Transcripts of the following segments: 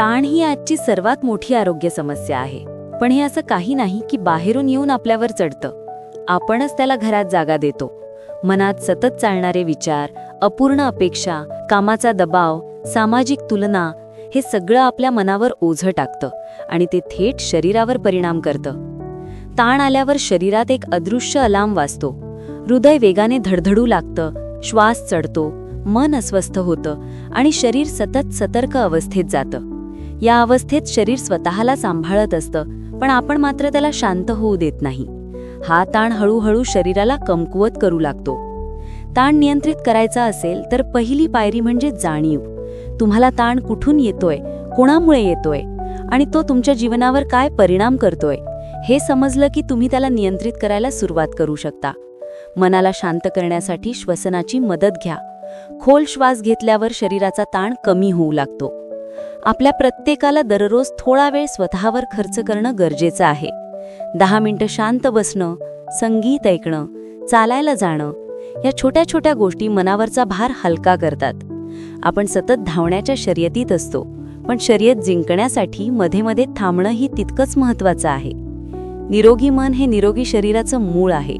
ताण ही आजची सर्वात मोठी आरोग्य समस्या आहे. पण हे असं काही नाही की बाहेरून येऊन आपल्यावर चढतं. आपणच त्याला घरात जागा देतो. मनात सतत चालणारे विचार अपूर्ण अपेक्षा कामाचा दबाव सामाजिक तुलना हे सगळं आपल्या मनावर ओझं टाकतं आणि ते थेट शरीरावर परिणाम करतं. ताण आल्यावर शरीरात एक अदृश्य अलार्म वाजतो. हृदय वेगाने धडधडू लागतं श्वास चढतो मन अस्वस्थ होतं आणि शरीर सतत सतर्क अवस्थेत जातं. या अवस्थेत शरीर स्वतःला सांभाळत असतं पण आपण मात्र त्याला शांत होऊ देत नाही. हा ताण हळूहळू शरीराला कमकुवत करू लागतो. ताण नियंत्रित करायचा असेल तर पहिली पायरी म्हणजे जाणीव. तुम्हाला ताण कुठून येतोय कोणामुळे येतोय आणि तो तुमच्या जीवनावर काय परिणाम करतोय हे समजलं की तुम्ही त्याला नियंत्रित करायला सुरुवात करू शकता. मनाला शांत करण्यासाठी श्वसनाची मदत घ्या. खोल श्वास घेतल्यावर शरीराचा ताण कमी होऊ लागतो. आपल्या प्रत्येकाला दररोज थोडा वेळ स्वतःवर खर्च करणं गरजेचं आहे. दहा मिनटं शांत बसणं संगीत ऐकणं चालायला जाणं या छोट्या छोट्या गोष्टी मनावरचा भार हलका करतात. आपण सतत धावण्याच्या शर्यतीत असतो पण शर्यत जिंकण्यासाठी मध्ये मध्ये थांबणंही तितकंच महत्वाचं आहे. निरोगी मन हे निरोगी शरीराचं मूळ आहे.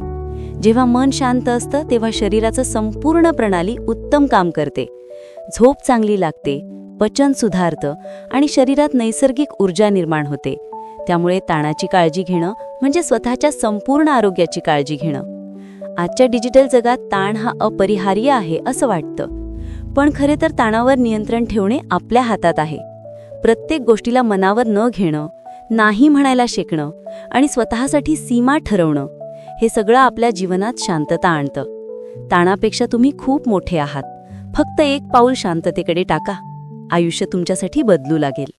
जेव्हा मन शांत असतं तेव्हा शरीराचं संपूर्ण प्रणाली उत्तम काम करते. झोप चांगली लागते पचन सुधारतं आणि शरीरात नैसर्गिक ऊर्जा निर्माण होते. त्यामुळे ताणाची काळजी घेणं म्हणजे स्वतःच्या संपूर्ण आरोग्याची काळजी घेणं. आजच्या डिजिटल जगात ताण हा अपरिहार्य आहे असं वाटतं. पण खरे तर ताणावर नियंत्रण ठेवणे आपल्या हातात आहे. प्रत्येक गोष्टीला मनावर न घेणं नाही म्हणायला शिकणं आणि स्वतःसाठी सीमा ठरवणं हे सगळं आपल्या जीवनात शांतता आणतं. ताणापेक्षा तुम्ही खूप मोठे आहात. फक्त एक पाऊल शांततेकडे टाका. आयुष्य तुमच्यासाठी बदलू लागेल.